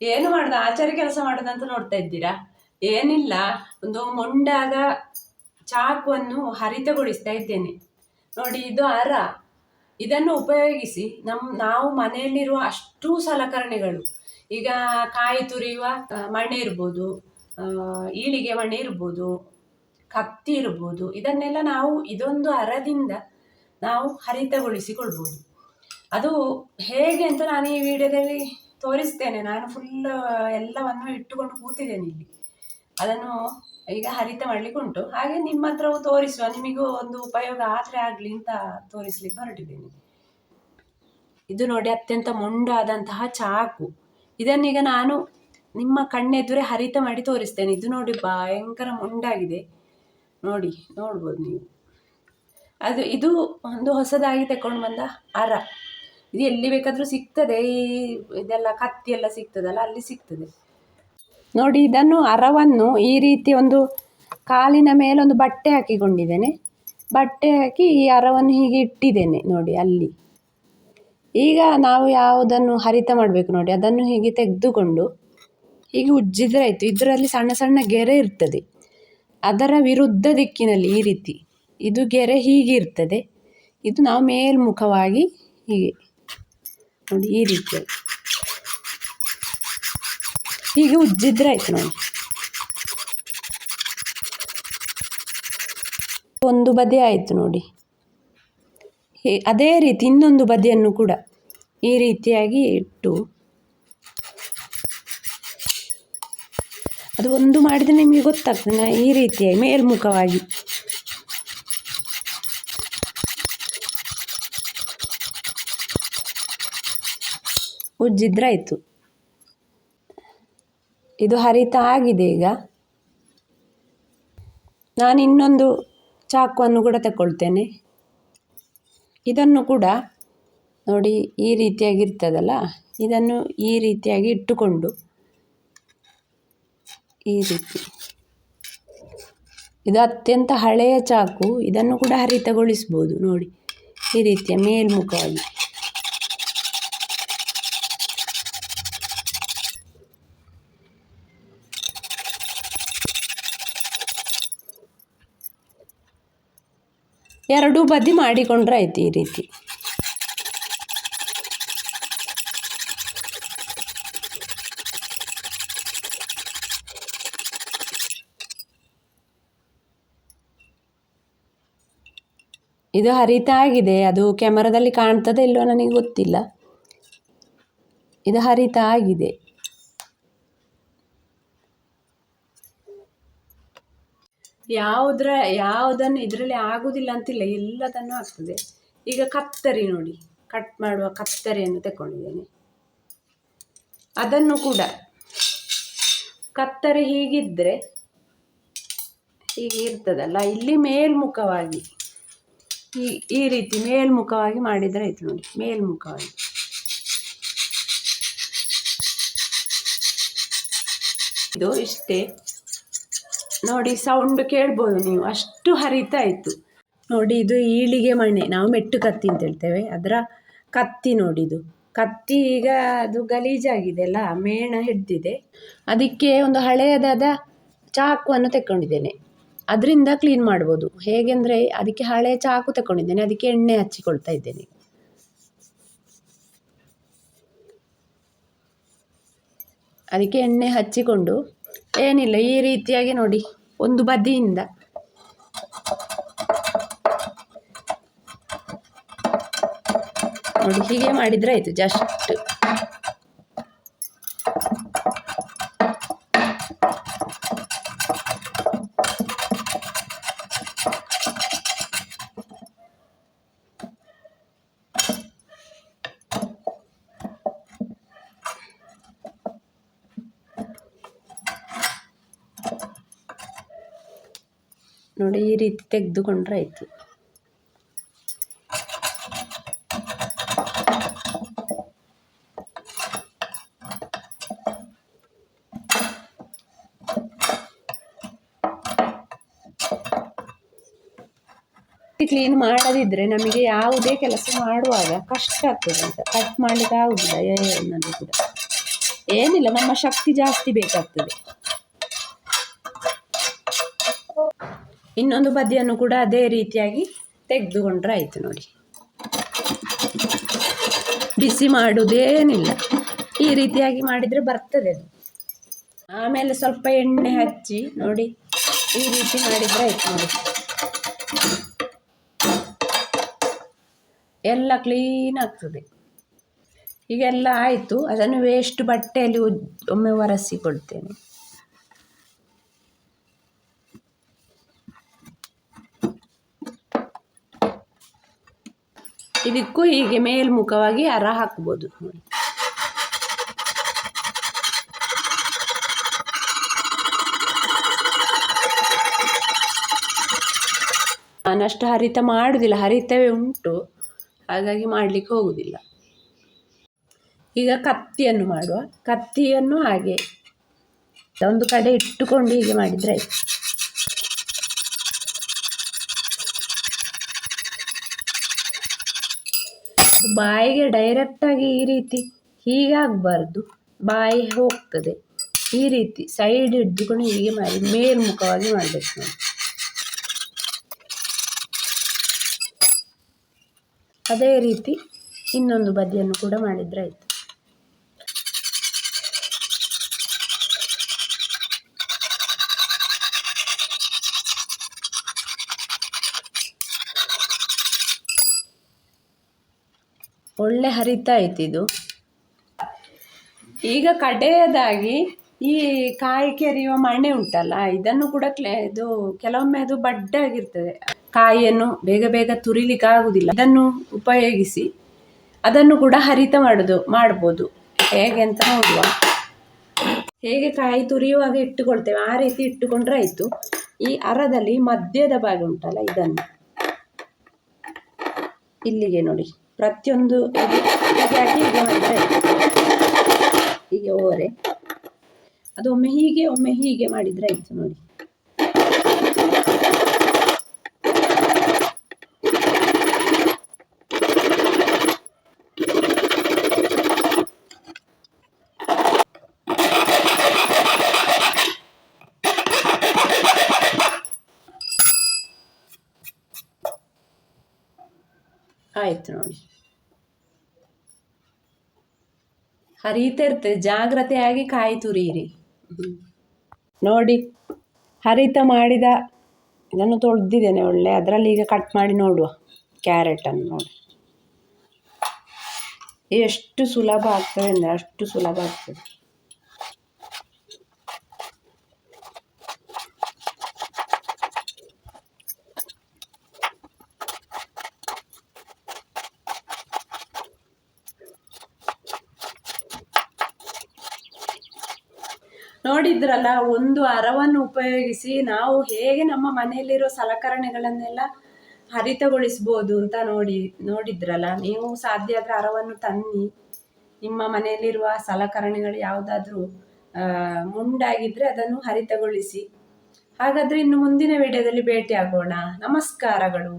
ಏನು ಮಾಡ್ದ? ಆಚಾರ ಕೆಲಸ ಅಂತ ನೋಡ್ತಾ ಇದ್ದೀರಾ? ಏನಿಲ್ಲ, ಒಂದು ಮೊಂಡಾದ ಚಾಕುವನ್ನು ಹರಿತಗೊಳಿಸ್ತಾ ಇದ್ದೇನೆ. ನೋಡಿ, ಇದು ಅರ. ಇದನ್ನು ಉಪಯೋಗಿಸಿ ನಮ್, ನಾವು ಮನೆಯಲ್ಲಿರುವ ಅಷ್ಟು ಸಲಕರಣೆಗಳು. ಈಗ ಕಾಯಿ ತುರಿಯುವ ಮಣೆ ಇರ್ಬೋದು ಈಳಿಗೆ ಮಣೆ ಇರ್ಬೋದು, ಕತ್ತಿ ಇರ್ಬೋದು, ಇದನ್ನೆಲ್ಲ ನಾವು ಇದೊಂದು ಅರದಿಂದ ನಾವು ಹರಿತಗೊಳಿಸಿಕೊಳ್ಬೋದು. ಅದು ಹೇಗೆ ಅಂತ ನಾನು ಈ ವಿಡಿಯೋದಲ್ಲಿ ತೋರಿಸ್ತೇನೆ. ನಾನು ಫುಲ್ ಎಲ್ಲವನ್ನು ಇಟ್ಟುಕೊಂಡು ಕೂತಿದ್ದೇನೆ ಇಲ್ಲಿ. ಅದನ್ನು ಈಗ ಹರಿತ ಮಾಡ್ಲಿಕ್ಕೆ ಉಂಟು. ಹಾಗೆ ನಿಮ್ಮ ಹತ್ರವೂ ತೋರಿಸುವ. ನಿಮಗೂ ಒಂದು ಉಪಯೋಗ ಆದರೆ ಆಗಲಿ ಅಂತ ತೋರಿಸ್ಲಿಕ್ಕೆ ಹೊರಟಿದ್ದೇನೆ. ಇದು ನೋಡಿ ಅತ್ಯಂತ ಮೊಂಡಾದಂತಹ ಚಾಕು. ಇದನ್ನೀಗ ನಾನು ನಿಮ್ಮ ಕಣ್ಣೆದುರೇ ಹರಿತ ಮಾಡಿ ತೋರಿಸ್ತೇನೆ. ಇದು ನೋಡಿ ಭಯಂಕರ ಮೊಂಡಾಗಿದೆ. ನೋಡಿ, ನೋಡ್ಬೋದು ನೀವು. ಅದು, ಇದು ಒಂದು ಹೊಸದಾಗಿ ತಕೊಂಡು ಬಂದ ಅರ. ಇದು ಎಲ್ಲಿ ಬೇಕಾದರೂ ಸಿಗ್ತದೆ, ಈ ಇದೆಲ್ಲ ಕತ್ತಿ ಎಲ್ಲ ಸಿಗ್ತದಲ್ಲ, ಅಲ್ಲಿ ಸಿಗ್ತದೆ. ನೋಡಿ, ಇದನ್ನು ಅರವನ್ನು ಈ ರೀತಿ ಒಂದು ಕಾಲಿನ ಮೇಲೆ ಒಂದು ಬಟ್ಟೆ ಹಾಕಿಕೊಂಡಿದ್ದೇನೆ. ಬಟ್ಟೆ ಹಾಕಿ ಈ ಅರವನ್ನು ಹೀಗೆ ಇಟ್ಟಿದ್ದೇನೆ ನೋಡಿ, ಅಲ್ಲಿ. ಈಗ ನಾವು ಯಾವುದನ್ನು ಹರಿತ ಮಾಡಬೇಕು ನೋಡಿ, ಅದನ್ನು ಹೀಗೆ ತೆಗೆದುಕೊಂಡು ಹೀಗೆ ಉಜ್ಜಿದ್ರೆ ಆಯಿತು. ಇದರಲ್ಲಿ ಸಣ್ಣ ಸಣ್ಣ ಗೆರೆ ಇರ್ತದೆ. ಅದರ ವಿರುದ್ಧ ದಿಕ್ಕಿನಲ್ಲಿ ಈ ರೀತಿ. ಇದು ಗೆರೆ ಹೀಗೆ ಇರ್ತದೆ. ಇದು ನಾವು ಮೇಲ್ಮುಖವಾಗಿ ಹೀಗೆ ನೋಡಿ ಈ ರೀತಿಯಲ್ಲಿ ಹೀಗೆ ಉಜ್ಜಿದ್ರೆ ಆಯ್ತು ನೋಡಿ. ಒಂದು ಬದಿ ಆಯಿತು ನೋಡಿ. ಅದೇ ರೀತಿ ಇನ್ನೊಂದು ಬದಿಯನ್ನು ಕೂಡ ಈ ರೀತಿಯಾಗಿ ಇಟ್ಟು. ಅದು ಒಂದು ಮಾಡಿದರೆ ನಿಮಗೆ ಗೊತ್ತಾಗ್ತದೆ, ಈ ರೀತಿಯಾಗಿ ಮೇಲ್ಮುಖವಾಗಿ. ಉಜ್ಜಿದ್ರೆ ಆಯಿತು. ಇದು ಹರಿತ ಆಗಿದೆ ಈಗ. ನಾನು ಇನ್ನೊಂದು ಚಾಕುವನ್ನು ಕೂಡ ತಗೊಳ್ತೇನೆ. ಇದನ್ನು ಕೂಡ ನೋಡಿ ಈ ರೀತಿಯಾಗಿ ಇರ್ತದಲ್ಲ ಇದನ್ನು ಈ ರೀತಿಯಾಗಿ ಇಟ್ಟುಕೊಂಡು. ಈ ರೀತಿ. ಇದು ಅತ್ಯಂತ ಹಳೆಯ ಚಾಕು, ಇದನ್ನು ಕೂಡ ಹರಿತಗೊಳಿಸ್ಬೋದು ನೋಡಿ. ಈ ರೀತಿಯ ಮೇಲ್ಮುಖವಾಗಿ. ಎರಡೂ ಬದಿ ಮಾಡಿಕೊಂಡ್ರೆ ಆಯ್ತು ಈ ರೀತಿ. ಇದು ಹರಿತ ಆಗಿದೆ, ಅದು ಕ್ಯಾಮರಾದಲ್ಲಿ ಕಾಣ್ತದೆ ಇಲ್ಲೋ ನನಗೆ ಗೊತ್ತಿಲ್ಲ. ಇದು ಹರಿತ ಆಗಿದೆ. ಯಾವುದ್ರ, ಯಾವುದನ್ನು ಇದರಲ್ಲಿ ಆಗುವುದಿಲ್ಲ ಅಂತಿಲ್ಲ, ಎಲ್ಲದನ್ನು ಆಗ್ತದೆ. ಈಗ ಕತ್ತರಿ ನೋಡಿ ಕಟ್ ಮಾಡುವ ಕತ್ತರಿಯನ್ನು ತಗೊಂಡಿದ್ದೇನೆ ಅದನ್ನು ಕೂಡ, ಕತ್ತರಿ ಹೀಗಿದ್ದರೆ ಹೀಗೆ ಇರ್ತದಲ್ಲ, ಇಲ್ಲಿ ಮೇಲ್ಮುಖವಾಗಿ, ಈ ಈ ರೀತಿ ಮೇಲ್ಮುಖವಾಗಿ ಮಾಡಿದರೆ ಆಯಿತು ನೋಡಿ, ಮೇಲ್ಮುಖವಾಗಿ. ಇದು ಇಷ್ಟೇ. ನೋಡಿ ಸೌಂಡ್ ಕೇಳ್ಬೋದು ನೀವು. ಅಷ್ಟು ಹರಿತಾ ಇತ್ತು. ನೋಡಿ ಇದು ಈಳಿಗೆ ಮಣೆ. ನಾವು ಮೆಟ್ಟು ಕತ್ತಿ ಅಂತ ಹೇಳ್ತೇವೆ. ಅದರ ಕತ್ತಿ ನೋಡಿದು ಕತ್ತಿ ಈಗ ಅದು ಗಲೀಜಾಗಿದೆ ಅಲ್ಲ, ಮೇಣ ಹಿಡ್ದಿದೆ. ಅದಕ್ಕೆ ಒಂದು ಹಳೆಯದಾದ ಚಾಕುವನ್ನು ತಕೊಂಡಿದ್ದೇನೆ ಅದರಿಂದ ಕ್ಲೀನ್ ಮಾಡ್ಬೋದು. ಹೇಗೆಂದರೆ ಅದಕ್ಕೆ ಹಳೆಯ ಚಾಕು ತಗೊಂಡಿದ್ದೇನೆ ಅದಕ್ಕೆ ಎಣ್ಣೆ ಹಚ್ಚಿಕೊಳ್ತಾ ಇದ್ದೇನೆ. ಅದಕ್ಕೆ ಎಣ್ಣೆ ಹಚ್ಚಿಕೊಂಡು ಏನಿಲ್ಲ, ಈ ರೀತಿಯಾಗಿ ನೋಡಿ. ಒಂದು ಬದಿಯಿಂದ. ನೋಡಿ ಹೀಗೆ ಮಾಡಿದರೆ ಆಯಿತು ಜಸ್ಟ್ ನೋಡಿ ಈ ರೀತಿ ತೆಗೆದುಕೊಂಡ್ರೆ ಆಯಿತು. ಕ್ಲೀನ್ ಮಾಡದಿದ್ರೆ ನಮಗೆ ಯಾವುದೇ ಕೆಲಸ ಮಾಡುವಾಗ ಕಷ್ಟ ಆಗ್ತದೆ ಅಂತ. ಕಟ್ ಮಾಡಲಿಕ್ಕೆ ಆಗುದಿಲ್ಲ. ಏನಿಲ್ಲ, ನಮ್ಮ ಶಕ್ತಿ ಜಾಸ್ತಿ ಬೇಕಾಗ್ತದೆ. ಇನ್ನೊಂದು ಬದಿಯನ್ನು ಕೂಡ ಅದೇ ರೀತಿಯಾಗಿ ತೆಗೆದುಕೊಂಡ್ರೆ ಆಯಿತು ನೋಡಿ. ಬಿಸಿ ಮಾಡುವುದೇನಿಲ್ಲ ಈ ರೀತಿಯಾಗಿ ಮಾಡಿದರೆ ಬರ್ತದೆ ಅದು. ಆಮೇಲೆ ಸ್ವಲ್ಪ ಎಣ್ಣೆ ಹಚ್ಚಿ ನೋಡಿ, ಈ ರೀತಿ ಮಾಡಿದರೆ ಆಯಿತು ನೋಡಿ. ಎಲ್ಲ ಕ್ಲೀನ್ ಆಗ್ತದೆ. ಈಗೆಲ್ಲ ಆಯಿತು. ಅದನ್ನು ವೇಸ್ಟ್ ಬಟ್ಟೆಯಲ್ಲಿ ಒಮ್ಮೆ ಒರೆಸಿಕೊಳ್ತೇನೆ. ಇದಕ್ಕೂ ಹೀಗೆ ಮೇಲ್ಮುಖವಾಗಿ ಅರ ಹಾಕ್ಬೋದು ನೋಡಿ. ನಾನಷ್ಟು ಹರಿತ ಮಾಡುವುದಿಲ್ಲ ಹರಿತವೇ ಉಂಟು. ಹಾಗಾಗಿ ಮಾಡಲಿಕ್ಕೆ ಹೋಗುವುದಿಲ್ಲ ಈಗ ಕತ್ತಿಯನ್ನು ಮಾಡುವ. ಕತ್ತಿಯನ್ನು ಹಾಗೆ ಒಂದು ಕಡೆ ಇಟ್ಟುಕೊಂಡು ಹೀಗೆ ಮಾಡಿದರೆ ಆಯ್ತು. ಬಾಯಿಗೆ ಡೈರೆಕ್ಟಾಗಿ ಈ ರೀತಿ ಹೀಗಾಗಬಾರ್ದು. ಬಾಯಿ ಹೋಗ್ತದೆ. ಈ ರೀತಿ ಸೈಡ್ ಹಿಡಿದುಕೊಂಡು ಹೀಗೆ ಮಾಡಿ ಮೇಲ್ಮುಖವಾಗಿ ಮಾಡಬೇಕು ನಾನು ಅದೇ ರೀತಿ ಇನ್ನೊಂದು ಬದಿಯನ್ನು ಕೂಡ ಮಾಡಿದರೆ ಆಯಿತು. ಒಳ್ಳೆ ಹರಿತಾ ಇದು ಈಗ ಕಡೆಯದಾಗಿ ಈ ಕಾಯಿ ಕೆರೆಯುವ ಮಣೆ ಉಂಟಲ್ಲ, ಇದನ್ನು ಕೂಡ ಇದು ಕೆಲವೊಮ್ಮೆ ಅದು ಬಡ್ಡಾಗಿರ್ತದೆ. ಕಾಯಿಯನ್ನು ಬೇಗ ಬೇಗ ತುರಿಲಿಕ್ಕೆ ಆಗುದಿಲ್ಲ ಇದನ್ನು ಉಪಯೋಗಿಸಿ ಅದನ್ನು ಕೂಡ ಹರಿತ ಮಾಡುದು, ಮಾಡ್ಬೋದು. ಹೇಗೆ ಅಂತ ನೋಡುವ. ಹೇಗೆ ಕಾಯಿ ತುರಿಯುವಾಗ ಇಟ್ಟುಕೊಳ್ತೇವೆ, ಆ ರೀತಿ ಇಟ್ಟುಕೊಂಡ್ರೆ ಆಯಿತು. ಈ ಅರದಲ್ಲಿ ಮಧ್ಯದ ಭಾಗ ಉಂಟಲ್ಲ, ಇದನ್ನು. ಇಲ್ಲಿಗೆ ನೋಡಿ. ಪ್ರತಿಯೊಂದು ಹೀಗೆ ಓರೆ ಅದು ಒಮ್ಮೆ ಹೀಗೆ ಒಮ್ಮೆ ಹೀಗೆ ಮಾಡಿದ್ರೆ ಆಯ್ತು ನೋಡಿ. ಆಯ್ತು ನೋಡಿ. ಹರಿತಾ ಇರ್ತದೆ ಜಾಗ್ರತೆಯಾಗಿ ಕಾಯಿ ನೋಡಿ ಹರಿತ ಮಾಡಿದ, ಇದನ್ನು ತೊಳೆದಿದ್ದೇನೆ ಒಳ್ಳೆ, ಅದರಲ್ಲಿ ಈಗ ಕಟ್ ಮಾಡಿ ನೋಡುವ ಕ್ಯಾರೆಟನ್ನು ನೋಡಿ. ಎಷ್ಟು ಸುಲಭ ಆಗ್ತದೆ ಅಂದರೆ ಅಷ್ಟು ಸುಲಭ ಆಗ್ತದೆ. ನೋಡಿದ್ರಲ್ಲ, ಒಂದು ಅರವನ್ನು ಉಪಯೋಗಿಸಿ ನಾವು ಹೇಗೆ ನಮ್ಮ ಮನೆಯಲ್ಲಿರೋ ಸಲಕರಣೆಗಳನ್ನೆಲ್ಲ ಹರಿತಗೊಳಿಸ್ಬೋದು ಅಂತ ನೋಡಿ, ನೋಡಿದ್ರಲ್ಲ. ನೀವು ಸಾಧ್ಯ ಆದರೆ ಅರವನ್ನು ತನ್ನಿ. ನಿಮ್ಮ ಮನೆಯಲ್ಲಿರುವ ಸಲಕರಣೆಗಳು ಯಾವುದಾದ್ರೂ ಮುಂಡಾಗಿದ್ದರೆ ಅದನ್ನು ಹರಿತಗೊಳಿಸಿ. ಹಾಗಾದರೆ ಇನ್ನು ಮುಂದಿನ ವಿಡಿಯೋದಲ್ಲಿ ಭೇಟಿ ಆಗೋಣ ನಮಸ್ಕಾರಗಳು.